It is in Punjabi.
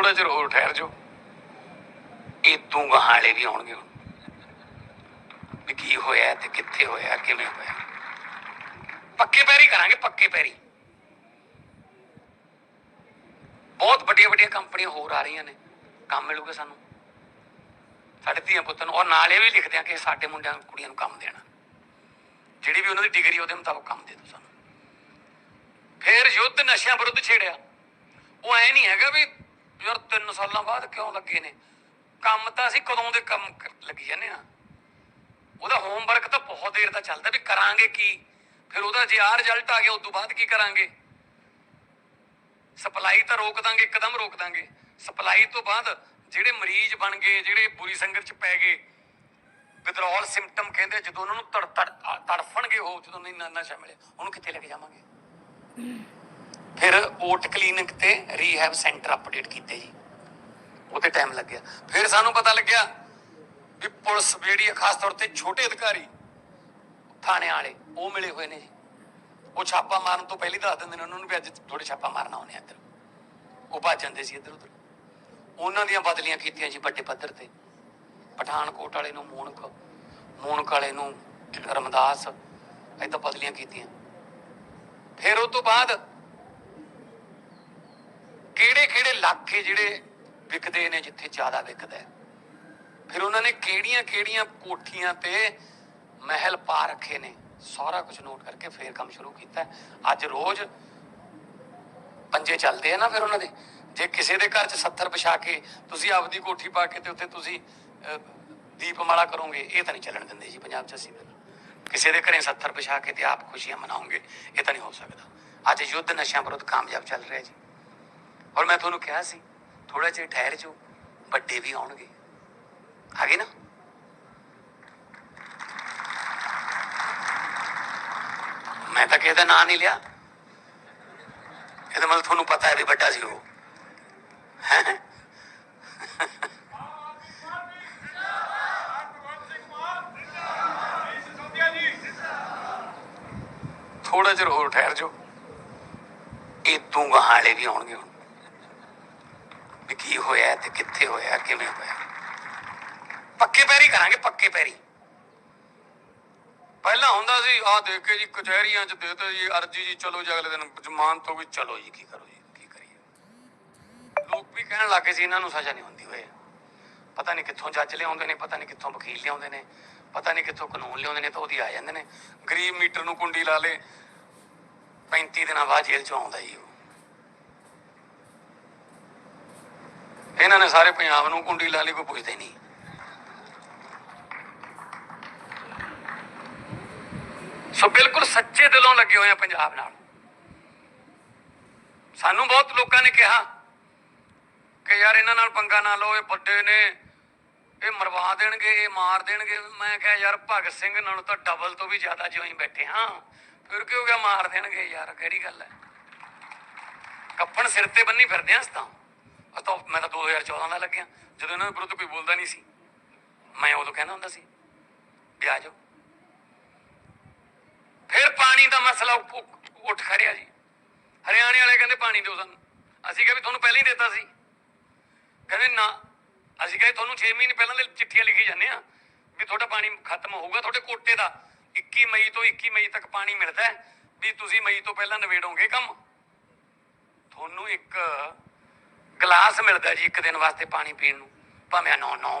ਥੋੜਾ ਚਿਰ ਹੋਰ ਠਹਿਰ ਜਾਓ। ਇਹ ਤੂੰ ਗਹਾਲੇ ਵੀ ਆਉਣਗੇ ਵੀ ਕੀ ਹੋਇਆ ਤੇ ਕਿੱਥੇ ਹੋਇਆ, ਕਿਵੇਂ ਹੋਇਆ। ਪੱਕੇ ਪੈਰੀ ਕਰਾਂਗੇ, ਪੱਕੇ ਪੈਰੀ। ਬਹੁਤ ਵੱਡੀਆਂ ਵੱਡੀਆਂ ਕੰਪਨੀਆਂ ਹੋਰ ਆ ਰਹੀਆਂ ਨੇ। ਕੰਮ ਮਿਲੂਗਾ ਸਾਨੂੰ। ਸਾਡੇ ਧੀਆਂ ਪੁੱਤਾਂ ਨੂੰ, ਔਰ ਨਾਲ ਇਹ ਵੀ ਲਿਖਦੇ ਆ ਕਿ ਸਾਡੇ ਮੁੰਡਿਆਂ ਨੂੰ ਕੁੜੀਆਂ ਨੂੰ ਕੰਮ ਦੇਣਾ। ਜਿਹੜੀ ਵੀ ਉਹਨਾਂ ਦੀ ਡਿਗਰੀ ਉਹਦੇ ਮੁਤਾਬਕ ਕੰਮ ਦੇ ਦੋ ਸਾਨੂੰ। ਫਿਰ ਯੁੱਧ ਨਸ਼ਿਆਂ ਵਿਰੁੱਧ ਛੇੜਿਆ। ਉਹ ਐ ਨਹੀਂ ਹੈਗਾ ਵੀ ਯਾਰ 3 ਸਾਲਾਂ ਬਾਅਦ ਕਿਉਂ ਲੱਗੇ ਨੇ? ਕੰਮ ਤਾਂ ਅਸੀਂ ਕਦੋਂ ਦੇ ਕੰਮ ਲੱਗੀ ਜਾਂਦੇ ਆ ਉਹਦਾ ਹੋਮਵਰਕ ਤਾਂ ਬਹੁਤ ਦੇਰ ਦਾ ਚੱਲਦਾ ਵੀ ਕਰਾਂਗੇ ਕੀ? ਫਿਰ ਉਹਦਾ ਜੇ ਆ ਰਿਜ਼ਲਟ ਆ ਗਿਆ ਉਸ ਤੋਂ ਬਾਅਦ ਕੀ ਕਰਾਂਗੇ? ਸਪਲਾਈ ਤਾਂ ਰੋਕ ਦਾਂਗੇ, ਇੱਕਦਮ ਰੋਕ ਦਾਂਗੇ। ਸਪਲਾਈ ਤੋਂ ਬਾਅਦ ਜਿਹੜੇ ਮਰੀਜ਼ ਬਣ ਗਏ, ਜਿਹੜੇ ਬੁਰੀ ਸੰਗਤ ਚ ਪੈ ਗਏ ਵਿਦਰੋਲ ਸਿੰਪਟਮ ਕਹਿੰਦੇ, ਜਦੋਂ ਉਹਨਾਂ ਨੂੰ ਤੜ ਤੜਫਣਗੇ ਉਹ, ਜਦੋਂ ਨਹੀਂ ਨਸ਼ਾ ਮਿਲਿਆ ਉਹਨੂੰ ਕਿੱਥੇ ਲੈ ਕੇ ਜਾਵਾਂਗੇ? ਫਿਰ ਓਟ ਕਲੀਨਿਕ ਤੇ ਰੀਹੈਬ ਸੈਂਟਰ ਅਪਡੇਟ ਕੀਤੇ ਜੀ। ਉਹਤੇ ਟਾਈਮ ਲੱਗਿਆ। ਫਿਰ ਸਾਨੂੰ ਪਤਾ ਲੱਗਿਆ ਵੀ ਪੁਲਿਸ ਜਿਹੜੀ ਖਾਸ ਤੌਰ ਤੇ ਛੋਟੇ ਅਧਿਕਾਰੀ, ਥਾਣੇ ਵਾਲੇ, ਉਹ ਮਿਲੇ ਹੋਏ ਨੇ ਜੀ। ਉਹ ਛਾਪਾ ਮਾਰਨ ਤੋਂ ਪਹਿਲਾਂ ਦੱਸ ਦਿੰਦੇ ਨੇ ਉਹਨਾਂ ਨੂੰ ਵੀ ਅੱਜ ਥੋੜੇ ਛਾਪਾ ਮਾਰਨਾ ਉਹਨੇ ਇੱਧਰ। ਉਹ ਭੱਜ ਜਾਂਦੇ ਸੀ ਇੱਧਰ ਉੱਧਰ ਉਹਨਾਂ ਦੀਆਂ ਬਦਲੀਆਂ ਕੀਤੀਆਂ ਜੀ ਵੱਡੇ ਪੱਧਰ ਤੇ। ਪਠਾਨਕੋਟ ਵਾਲੇ ਨੂੰ ਮੂਣਕ ਮੂਣਕ ਵਾਲੇ ਨੂੰ ਰਮਦਾਸ ਏਦਾਂ ਬਦਲੀਆਂ ਕੀਤੀਆਂ। ਫਿਰ ਉਹ ਤੋਂ ਬਾਅਦ ਕਿਹੜੇ ਕਿਹੜੇ ਇਲਾਕੇ ਜਿਹੜੇ ਵਿਕਦੇ ਨੇ ਜਿੱਥੇ ਜ਼ਿਆਦਾ ਵਿਕਦਾ ਫਿਰ ਉਹਨਾਂ ਨੇ ਕਿਹੜੀਆਂ ਕਿਹੜੀਆਂ ਕੋਠੀਆਂ ਤੇ ਮਹਿਲ ਪਾ ਰੱਖੇ ਨੇ? ਸਾਰਾ ਕੁਝ ਨੋਟ ਕਰਕੇ ਫੇਰ ਕੰਮ ਸ਼ੁਰੂ ਕੀਤਾ। ਅੱਜ ਰੋਜ਼ ਪੰਜੇ ਚੱਲਦੇ ਆ ਨਾ ਫਿਰ ਉਹਨਾਂ ਦੇ। ਜੇ ਕਿਸੇ ਦੇ ਘਰ 'ਚ 70 ਵਿਛਾ ਕੇ ਤੁਸੀਂ ਆਪਦੀ ਕੋਠੀ ਪਾ ਕੇ ਤੇ ਉੱਥੇ ਤੁਸੀਂ ਦੀਪਮਾਲਾ ਕਰੋਗੇ, ਇਹ ਤਾਂ ਨਹੀਂ ਚੱਲਣ ਦਿੰਦੇ ਜੀ ਪੰਜਾਬ 'ਚ ਅਸੀਂ ਕਿਸੇ ਦੇ ਘਰੇ 70 ਵਿਛਾ ਕੇ ਤੇ ਆਪ ਖੁਸ਼ੀਆਂ ਮਨਾਉਂਗੇ ਇਹ ਤਾਂ ਨਹੀਂ ਹੋ ਸਕਦਾ। ਅੱਜ ਯੁੱਧ ਨਸ਼ਿਆਂ ਵਿਰੁੱਧ ਕਾਮਯਾਬ ਚੱਲ ਰਿਹਾ ਜੀ। ਔਰ ਮੈਂ ਤੁਹਾਨੂੰ ਕਿਹਾ ਸੀ ਥੋੜਾ ਜਿਹਾ ਠਹਿਰ ਜਾਓ, ਵੱਡੇ ਵੀ ਆਉਣਗੇ। ਆ ਗਏ ਨਾ? ਮੈਂ ਤਾਂ ਕਿਸੇ ਦਾ ਨਾਂ ਨਹੀਂ ਲਿਆ। ਇਹਦਾ ਮਤਲਬ ਤੁਹਾਨੂੰ ਪਤਾ ਹੈ ਵੀ ਵੱਡਾ ਸੀ ਉਹ। ਹੈਂ? ਥੋੜਾ ਜਿਹਾ ਹੋਰ ਠਹਿਰ ਜਾਓ। ਇਹ ਤੂੰ ਗਹਾਲੇ ਵੀ ਆਉਣਗੇ ਹੁਣ। ਹੋਇਆ ਤੇ ਕਿੱਥੇ ਹੋਇਆ, ਕਿਵੇਂ ਹੋਇਆ? ਪੱਕੇ ਪੈਰੀ ਕਰਾਂਗੇ, ਪੱਕੇ ਪੈਰੀ। ਪਹਿਲਾਂ ਹੁੰਦਾ ਸੀ ਆ ਦੇਖ ਕੇ ਜੀ, ਕਚਹਿਰੀਆਂ 'ਚ ਦੇ ਜੀ, ਅਰਜੀ ਜੀ, ਚਲੋ ਜੀ, ਅਗਲੇ ਦਿਨ ਜ਼ਮਾਨਤ ਹੋ ਗਈ ਚਲੋ ਜੀ, ਕੀ ਕਰੋ ਜੀ, ਕੀ ਕਰੀਏ? ਲੋਕ ਵੀ ਕਹਿਣ ਲੱਗੇ ਸੀ, ਇਹਨਾਂ ਨੂੰ ਸਜ਼ਾ ਨਹੀਂ ਹੁੰਦੀ ਹੋਏ। ਪਤਾ ਨਹੀਂ ਕਿੱਥੋਂ ਜੱਜ ਲਿਆਉਂਦੇ ਨੇ, ਪਤਾ ਨਹੀਂ ਕਿੱਥੋਂ ਵਕੀਲ ਲਿਆਉਂਦੇ ਨੇ, ਪਤਾ ਨਹੀਂ ਕਿੱਥੋਂ ਕਾਨੂੰਨ ਲਿਆਉਂਦੇ ਨੇ, ਤਾਂ ਉਹਦੀ ਆ ਜਾਂਦੇ ਨੇ। ਗਰੀਬ ਮੀਟਰ ਨੂੰ ਕੁੰਡੀ ਲਾ ਲੇ 35 ਦਿਨਾਂ ਬਾਅਦ ਜੇਲ੍ਹ ਚੋਂ ਆਉਂਦਾ ਜੀ ਉਹ। ਇਹਨਾਂ ਨੇ ਸਾਰੇ ਪੰਜਾਬ ਨੂੰ ਕੁੰਡੀ ਲਾ ਲਈ, ਕੋਈ ਪੁੱਛਦੇ ਨਹੀਂ। ਸੋ ਬਿਲਕੁਲ ਸੱਚੇ ਦਿਲੋਂ ਲੱਗੇ ਹੋਏ ਆ ਪੰਜਾਬ ਨਾਲ। ਸਾਨੂੰ ਬਹੁਤ ਲੋਕਾਂ ਨੇ ਕਿਹਾ ਕਿ ਯਾਰ ਇਹਨਾਂ ਨਾਲ ਪੰਗਾ ਨਾ ਲਓ, ਇਹ ਵੱਡੇ ਨੇ, ਇਹ ਮਰਵਾ ਦੇਣਗੇ, ਇਹ ਮਾਰ ਦੇਣਗੇ। ਮੈਂ ਕਿਹਾ, ਯਾਰ ਭਗਤ ਸਿੰਘ ਨਾਲੋਂ ਤਾਂ ਡਬਲ ਤੋਂ ਵੀ ਜ਼ਿਆਦਾ ਜਿਉਂ ਬੈਠੇ ਹਾਂ। ਫਿਰ ਕੀ ਹੋ ਗਿਆ ਮਾਰ ਦੇਣਗੇ ਯਾਰ, ਕਿਹੜੀ ਗੱਲ ਹੈ? ਕੱਪਣ ਸਿਰ ਤੇ ਬੰਨੀ ਫਿਰਦੇ ਆਂ ਤਾਂ। ਆ ਤਾਂ ਮੈਂ ਤਾਂ 2014 ਦਾ ਲੱਗਿਆ। ਜਦੋਂ ਇਹਨਾਂ ਦੇ ਵਿਰੁੱਧ ਕੋਈ ਬੋਲਦਾ ਨਹੀਂ ਸੀ, ਮੈਂ ਉਦੋਂ ਕਹਿੰਦਾ ਹੁੰਦਾ ਸੀ, ਵੀ ਆ ਜਾਓ। ਫਿਰ ਪਾਣੀ ਦਾ ਮਸਲਾ ਉੱਠ ਖੜਿਆ ਜੀ। ਹਰਿਆਣੇ ਵਾਲੇ ਕਹਿੰਦੇ ਪਾਣੀ ਦਿਓ ਸਾਨੂੰ। ਅਸੀਂ ਕਿਹਾ ਵੀ ਤੁਹਾਨੂੰ ਪਹਿਲਾਂ ਹੀ ਦਿੱਤਾ ਸੀ। ਕਹਿੰਦੇ ਨਾ, ਅਸੀਂ ਕਹੇ ਤੁਹਾਨੂੰ 6 ਮਹੀਨੇ ਪਹਿਲਾਂ ਦੇ ਚਿੱਠੀਆਂ ਲਿਖੀ ਜਾਂਦੇ ਆ, ਵੀ ਤੁਹਾਡਾ ਪਾਣੀ ਖਤਮ ਹੋਊਗਾ, ਤੁਹਾਡੇ ਕੋਟੇ ਦਾ। 21 ਮਈ ਤੋਂ 21 ਮਈ ਤੱਕ ਪਾਣੀ ਮਿਲਦਾ ਹੈ, ਵੀ ਤੁਸੀਂ ਮਈ ਤੋਂ ਪਹਿਲਾਂ ਨਵੇੜੋਗੇ ਕੰਮ। ਤੁਹਾਨੂੰ ਇੱਕ ਗਲਾਸ ਮਿਲਦਾ ਜੀ ਇੱਕ ਦਿਨ ਵਾਸਤੇ ਪਾਣੀ ਪੀਣ ਨੂੰ ਭਾਵੇਂ 9 9